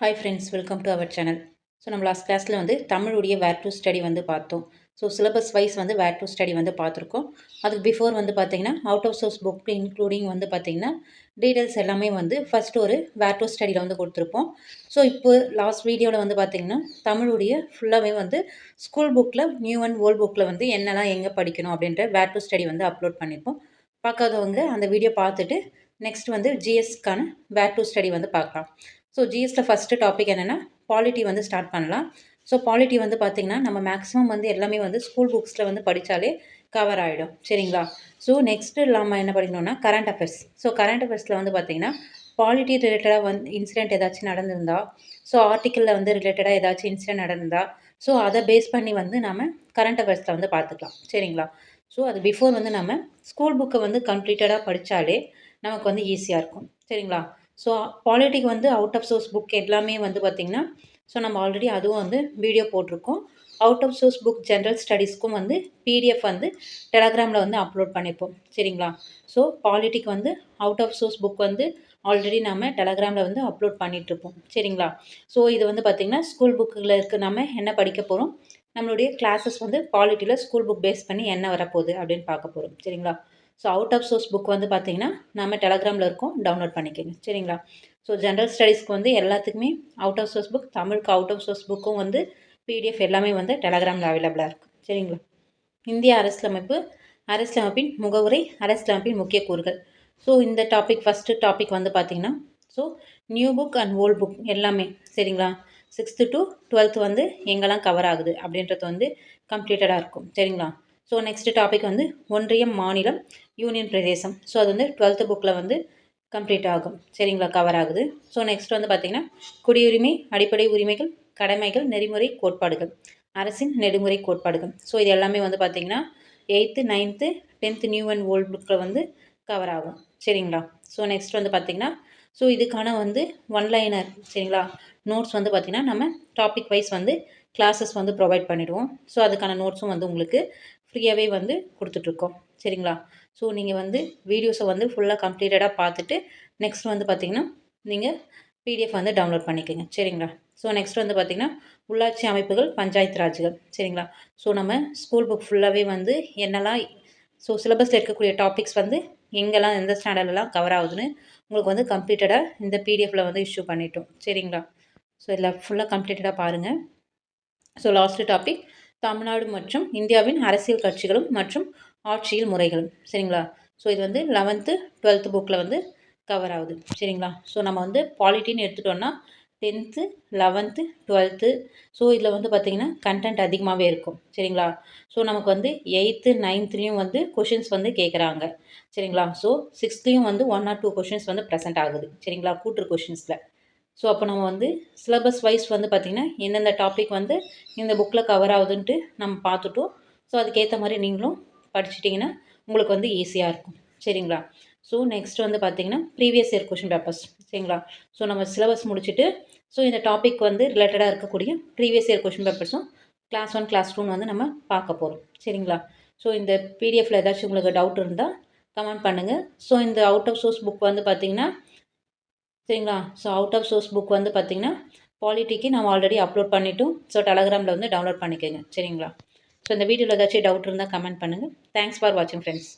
Hi friends welcome to our channel so நம்ம last கிளாஸில் வந்து தமிழுடைய வேர் டு ஸ்டடி வந்து பார்த்தோம். ஸோ சிலபஸ் வைஸ் வந்து வேர் டு ஸ்டடி வந்து பார்த்துருக்கோம். அதுக்கு பிஃபோர் வந்து பார்த்திங்கன்னா out of source book including வந்து பார்த்திங்கன்னா டீட்டெயில்ஸ் எல்லாமே வந்து ஃபஸ்ட்டு ஒரு வேர் டு ஸ்டடியில் வந்து கொடுத்துருப்போம். ஸோ இப்போ லாஸ்ட் வீடியோவில் வந்து பார்த்திங்கன்னா தமிழுடைய ஃபுல்லாகவே வந்து ஸ்கூல் புக்கில் நியூ அண்ட் ஓல்ட் புக்கில் வந்து என்னெல்லாம் எங்கே படிக்கணும் அப்படின்ற வேர் டு ஸ்டடி வந்து அப்லோட் பண்ணியிருப்போம் பார்க்காதவங்க அந்த வீடியோ பார்த்துட்டு நெக்ஸ்ட் வந்து ஜிஎஸ்க்கான வேர் டு ஸ்டடி வந்து பார்க்கலாம். ஸோ ஜிஎஸ்டில் ஃபஸ்ட்டு டாபிக் என்னென்னா பாலிட்டி வந்து ஸ்டார்ட் பண்ணலாம். ஸோ பாலிட்டி வந்து பார்த்திங்கன்னா நம்ம மேக்ஸிமம் வந்து எல்லாமே வந்து ஸ்கூல் புக்ஸில் வந்து படித்தாலே கவர் ஆகிடும் சரிங்களா? ஸோ நெக்ஸ்ட்டு நம்ம என்ன படிக்கணும்னா கரண்ட் அஃபேர்ஸ் ஸோ கரண்ட் அஃபேர்ஸில் வந்து பார்த்திங்கன்னா பாலிட்டி ரிலேட்டடாக வந்து இன்சிடென்ட் ஏதாச்சும் நடந்திருந்தா ஸோ ஆர்டிக்கலில் வந்து ரிலேட்டடாக ஏதாச்சும் இன்சிடென்ட் நடந்திருந்தா ஸோ அதை பேஸ் பண்ணி வந்து நம்ம கரண்ட் அஃபேர்ஸில் வந்து பார்த்துக்கலாம் சரிங்களா? ஸோ அது பிஃபோர் வந்து நம்ம ஸ்கூல் புக்கை வந்து கம்ப்ளீட்டடாக படித்தாலே நமக்கு வந்து ஈஸியாக இருக்கும். சரிங்களா? ஸோ பாலிட்டிக் வந்து அவுட் ஆஃப் சோர்ஸ் புக் எல்லாமே வந்து பார்த்திங்கன்னா ஸோ நம்ம ஆல்ரெடி அதுவும் வந்து வீடியோ போட்டிருக்கோம். Out of source book general ஸ்டடீஸ்க்கும் வந்து பிடிஎஃப் வந்து டெலகிராமில் வந்து அப்லோட் பண்ணிப்போம். சரிங்களா? ஸோ பாலிட்டிக் வந்து அவுட் ஆஃப் சோர்ஸ் புக் வந்து ஆல்ரெடி நம்ம டெலகிராமில் வந்து அப்லோட் பண்ணிகிட்ருப்போம் சரிங்களா? ஸோ இது வந்து பார்த்திங்கன்னா ஸ்கூல் புக்கில் இருக்க நம்ம என்ன படிக்க போகிறோம் நம்மளுடைய கிளாஸஸ் வந்து பாலிட்டியில் ஸ்கூல் புக் பேஸ் பண்ணி என்ன வரப்போகுது அப்படின்னு பார்க்க போகிறோம் சரிங்களா? So out of source book வந்து பார்த்திங்கன்னா நம்ம டெலகிராமில் இருக்கோம். டவுன்லோட் பண்ணிக்கோங்க. சரிங்களா? ஸோ ஜென்ரல் ஸ்டடீஸ்க்கு வந்து எல்லாத்துக்குமே அவுட் ஆஃப் சோர்ஸ் புக் தமிழுக்கு அவுட் ஆஃப் சோர்ஸ் புக்கும் வந்து பிடிஎஃப் எல்லாமே வந்து டெலகிராமில் அவைலபிளாக இருக்குது சரிங்களா? இந்திய அரசியலமைப்பு அரசியலமைப்பின் முகவுரை அரசியலமைப்பின் முக்கிய கூறுகள். ஸோ இந்த டாபிக் ஃபஸ்ட்டு டாபிக் வந்து பார்த்திங்கன்னா so new book and old book எல்லாமே சரிங்களா? சிக்ஸ்த்து டு டுவெல்த்து வந்து எங்கெல்லாம் கவர் ஆகுது அப்படின்றது வந்து கம்ப்ளீட்டடாக இருக்கும். சரிங்களா? ஸோ நெக்ஸ்ட் டாபிக் வந்து ஒன்றியம் மாநிலம் யூனியன் பிரதேசம். ஸோ அது வந்து டுவெல்த்து புக்கில் வந்து கம்ப்ளீட் ஆகும். சரிங்களா? கவர் ஆகுது. ஸோ நெக்ஸ்ட் வந்து பார்த்திங்கன்னா குடியுரிமை அடிப்படை உரிமைகள் கடமைகள் நெறிமுறை கோட்பாடுகள் அரசின் நெறிமுறை கோட்பாடுகள். ஸோ இது எல்லாமே வந்து பார்த்திங்கன்னா eighth ninth tenth new and old புக்கில் வந்து கவர் ஆகும். சரிங்களா? ஸோ நெக்ஸ்ட் வந்து பார்த்திங்கன்னா ஸோ இதுக்கான வந்து ஒன்லைனர் சரிங்களா? நோட்ஸ் வந்து பார்த்திங்கன்னா நம்ம டாபிக் வைஸ் வந்து கிளாஸஸ் வந்து ப்ரொவைட் பண்ணிவிடுவோம் ஸோ அதுக்கான நோட்ஸும் வந்து உங்களுக்கு ஃப்ரீயாகவே வந்து கொடுத்துட்ருக்கோம். சரிங்களா? ஸோ நீங்கள் வந்து வீடியோஸை வந்து ஃபுல்லாக கம்ப்ளீட்டடாக பார்த்துட்டு நெக்ஸ்ட் வந்து பார்த்திங்கன்னா நீங்கள் பிடிஎஃப் வந்து டவுன்லோட் பண்ணிக்கோங்க. சரிங்களா? ஸோ நெக்ஸ்ட் வந்து பார்த்திங்கன்னா உள்ளாட்சி அமைப்புகள் பஞ்சாயத்து ராஜுகள் சரிங்களா? ஸோ நம்ம ஸ்கூல் புக் ஃபுல்லாகவே வந்து என்னெல்லாம் ஸோ சிலபஸில் இருக்கக்கூடிய டாபிக்ஸ் வந்து எங்கெல்லாம் எந்த ஸ்டாண்டர்ட்லாம் கவர் ஆகுதுன்னு உங்களுக்கு வந்து கம்ப்ளீட்டடாக இந்த பிடிஎஃப்பில் வந்து இஷ்யூ பண்ணிட்டோம். சரிங்களா? ஸோ இதில் ஃபுல்லாக கம்ப்ளீட்டடாக பாருங்கள் ஸோ லாஸ்ட் டாபிக் தமிழ்நாடு மற்றும் இந்தியாவின் அரசியல் கட்சிகளும் மற்றும் ஆட்சியில் முறைகளும். சரிங்களா? ஸோ இது வந்து லெவன்த்து டுவெல்த்து புக்கில் வந்து கவர் ஆகுது. சரிங்களா? ஸோ நம்ம வந்து பாலிட்டின்னு எடுத்துட்டோன்னா டென்த்து லெவன்த்து டுவெல்த்து ஸோ இதில் வந்து பார்த்திங்கன்னா கண்டென்ட் அதிகமாகவே இருக்கும். சரிங்களா? ஸோ நமக்கு வந்து எயித்து நைன்த்துலேயும் வந்து கொஷின்ஸ் வந்து கேட்குறாங்க சரிங்களா? ஸோ சிக்ஸ்த்லேயும் வந்து ஒன் ஆர் டூ கொஷின்ஸ் வந்து ப்ரெசென்ட் ஆகுது. சரிங்களா? கூட்டுரு கொஷின்ஸில் ஸோ அப்போ நம்ம வந்து சிலபஸ் வைஸ் வந்து பார்த்திங்கன்னா எந்தெந்த டாபிக் வந்து இந்த புக்கில் கவர் ஆகுதுன்ட்டு நம்ம பார்த்துட்டோம் ஸோ அதுக்கேற்ற மாதிரி நீங்களும் படிச்சிட்டிங்கன்னா உங்களுக்கு வந்து ஈஸியாக இருக்கும். சரிங்களா? ஸோ நெக்ஸ்ட் வந்து பார்த்திங்கன்னா ப்ரீவியஸ் இயர் கொஷின் பேப்பர்ஸ் சரிங்களா? ஸோ நம்ம சிலபஸ் முடிச்சுட்டு ஸோ இந்த டாபிக் வந்து ரிலேட்டடாக இருக்கக்கூடிய ப்ரீவியஸ் இயர் கொஷின் பேப்பர்ஸும் கிளாஸ் ஒன் கிளாஸ் டூன்னு வந்து நம்ம பார்க்க போகிறோம் சரிங்களா? ஸோ இந்த பிடிஎஃப்பில் ஏதாச்சும் உங்களுக்கு டவுட் இருந்தால் கமெண்ட் பண்ணுங்கள் ஸோ இந்த அவுட் ஆஃப் சோர்ஸ் புக் வந்து பார்த்திங்கன்னா சரிங்களா? So out of source book வந்து பார்த்திங்கன்னா பாலிட்டிக்கு நம்ம ஆல்ரெடி அப்லோட் பண்ணிவிட்டோம் ஸோ டெலகிராமில் வந்து டவுன்லோட் பண்ணிக்கோங்க. சரிங்களா? ஸோ இந்த வீடியோவில் ஏதாச்சும் டவுட் இருந்தால் கமெண்ட் பண்ணுங்கள் தேங்க்ஸ் ஃபார் வாட்சிங் ஃப்ரெண்ட்ஸ்